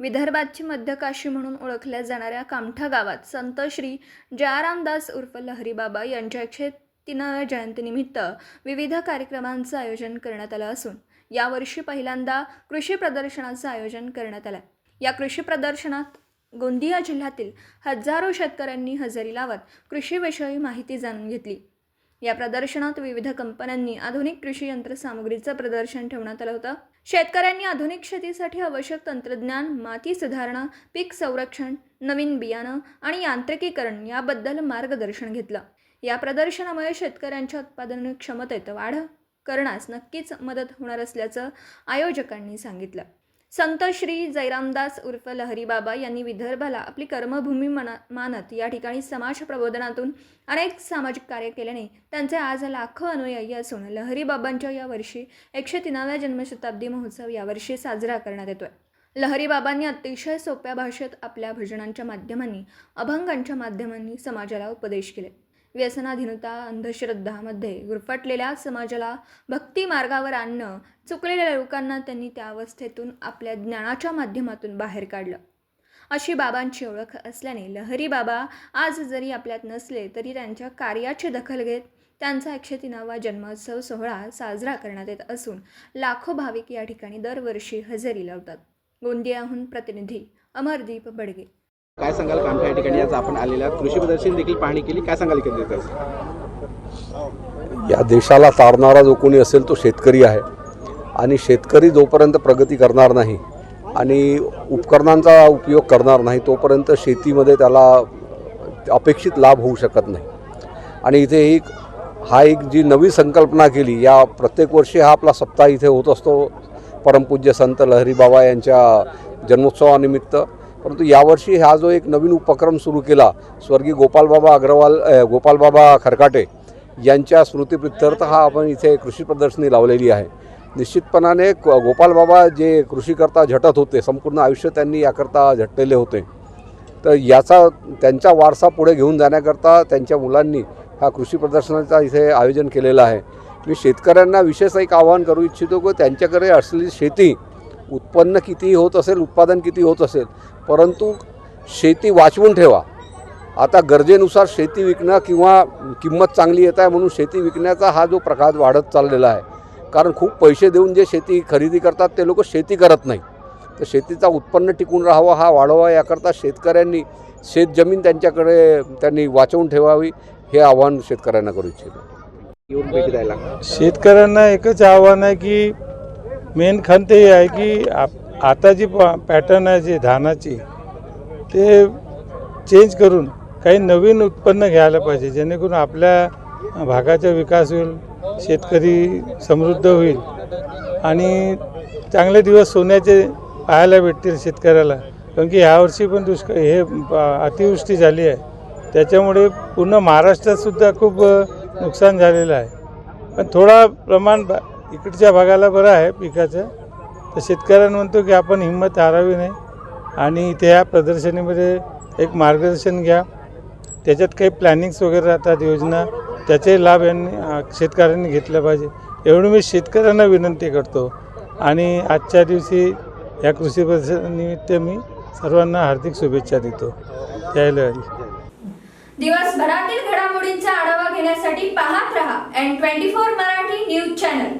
विदर्भाची मध्यकाशी म्हणून ओळखल्या जाणाऱ्या कामठा गावात संत श्री जयारामदास उर्फ लहरीबाबा यांच्या एकशे तीनाव्या जयंतीनिमित्त विविध कार्यक्रमांचं आयोजन करण्यात आलं असून यावर्षी पहिल्यांदा कृषी प्रदर्शनाचं आयोजन करण्यात आलं. या कृषी प्रदर्शनात गोंदिया जिल्ह्यातील हजारो शेतकऱ्यांनी हजेरी लावत कृषीविषयी माहिती जाणून घेतली. या प्रदर्शनात विविध कंपन्यांनी आधुनिक कृषी यंत्रसामुग्रीचं प्रदर्शन ठेवण्यात आलं होतं. शेतकऱ्यांनी आधुनिक शेतीसाठी आवश्यक तंत्रज्ञान माती सुधारणा पीक संरक्षण नवीन बियाणं आणि यांत्रिकीकरण याबद्दल मार्गदर्शन घेतलं. या प्रदर्शनामुळे शेतकऱ्यांच्या उत्पादन क्षमतेत वाढ करण्यास नक्कीच मदत होणार असल्याचं आयोजकांनी सांगितलं. संत श्री जयरामदास उर्फ लहरीबाबा यांनी विदर्भाला आपली कर्मभूमी मना मानत या ठिकाणी समाज प्रबोधनातून अनेक सामाजिक कार्य केल्याने त्यांचे आज लाखो अनुयायी असून लहरीबाबांच्या यावर्षी एकशे तीनाव्या जन्मशताब्दी महोत्सव यावर्षी साजरा करण्यात येतोय. लहरीबाबांनी अतिशय सोप्या भाषेत आपल्या भजनांच्या माध्यमांनी अभंगांच्या माध्यमांनी समाजाला उपदेश केले. व्यसनाधीनता अंधश्रद्धामध्ये गुरफटलेल्या समाजाला भक्ती मार्गावर आणणं चुकलेल्या लोकांना त्यांनी त्या अवस्थेतून आपल्या ज्ञानाच्या माध्यमातून बाहेर काढलं. अशी बाबांची ओळख असल्याने लहरी बाबा आज जरी आपल्यात नसले तरी त्यांच्या कार्याची दखल घेत त्यांचा एकशे तीनावा जन्मोत्सव सोहळा साजरा करण्यात येत असून लाखो भाविक या ठिकाणी दरवर्षी हजेरी लावतात. गोंदियाहून प्रतिनिधी अमरदीप बडगे. काय सांगाल? कामठा या ठिकाणी आज आपण आलेल्या आहात. कृषी प्रदर्शन देखील पाहणी केली. काय सांगाल एकंदरीत या देशाला तारणारा जो कोणी असेल तो शेतकरी आहे. आणि शेतकरी जोपर्यंत प्रगती करणार नाही आणि उपकरणांचा उपयोग करणार नाही तोपर्यंत शेतीमध्ये त्याला अपेक्षित लाभ होऊ शकत नाही. आणि इथे एक हा एक जी नवी संकल्पना केली या प्रत्येक वर्षी हा आपला सप्ताह इथे होत असतो. परमपूज्य संत लहरी बाबा यांच्या जन्मोत्सवानिमित्त परंतु यावर्षी हा जो एक नवीन उपक्रम सुरू केला स्वर्गीय गोपालबाबा अग्रवाल गोपालबाबा खरकाटे यांच्या स्मृतीप्रित्यर्थ हा आपण इथे कृषी प्रदर्शनी लावलेली आहे. निश्चितपणाने क- गोपालबाबा जे कृषीकरता झटत होते संपूर्ण आयुष्य त्यांनी याकरता झटलेले होते. तर याचा त्यांचा वारसा पुढे घेऊन जाण्याकरता त्यांच्या मुलांनी हा कृषी प्रदर्शनाचा इथे आयोजन केलेलं आहे. मी शेतकऱ्यांना विशेष एक आवाहन करू इच्छितो की त्यांच्याकडे असलेली शेती उत्पन्न किती होत असेल उत्पादन किती होत असेल परंतु शेती वाचवून ठेवा. आता गरजेनुसार शेती विकणं किंवा किंमत चांगली येत आहे म्हणून शेती विकण्याचा हा जो प्रकार वाढत चाललेला आहे. कारण खूप पैसे देऊन जे शेती खरेदी करतात ते लोक शेती करत नाही तर शेतीचा उत्पन्न टिकून राहावा हा वाढवा याकरता शेतकऱ्यांनी शेतजमीन त्यांच्याकडे त्यांनी वाचवून ठेवावी हे आव्हान शेतकऱ्यांना करू इच्छितो. येऊन भेटी द्यायला शेतकऱ्यांना एकच आव्हान आहे की मेन खंत ते आहे की आप आता जी पॅटर्न आहे जी धानाची ते चेंज करून काही नवीन उत्पन्न घ्यायला पाहिजे जेणेकरून आपल्या भागाचा विकास होईल शेतकरी समृद्ध होईल आणि चांगले दिवस सोन्याचे पाहायला भेटतील शेतकऱ्याला. कारण की ह्यावर्षी पण दुष्काळ हे प- अतिवृष्टी झाली आहे. त्याच्यामुळे पूर्ण महाराष्ट्रातसुद्धा खूप नुकसान झालेलं आहे. पण थोडा प्रमाण इकडच्या भागाला बरं आहे पिकाचं. तर शेतकऱ्यांना म्हणतो की आपण हिंमत हारावी नाही. आणि इथे प्रदर्शनीमध्ये एक मार्गदर्शन घ्या. त्याच्यात काही प्लॅनिंग्स वगैरे राहतात योजना. त्याचे लाभ यांनी शेतकऱ्यांनी घेतला पाहिजे. एवढं मी शेतकऱ्यांना विनंती करतो. आणि आजच्या दिवशी या कृषी प्रदर्शनानिमित्त मी सर्वांना हार्दिक शुभेच्छा देतो. त्याला दिवसभरातील घडामोडींचा आढावा घेण्यासाठी पाहत रहा N twenty four Marathi news channel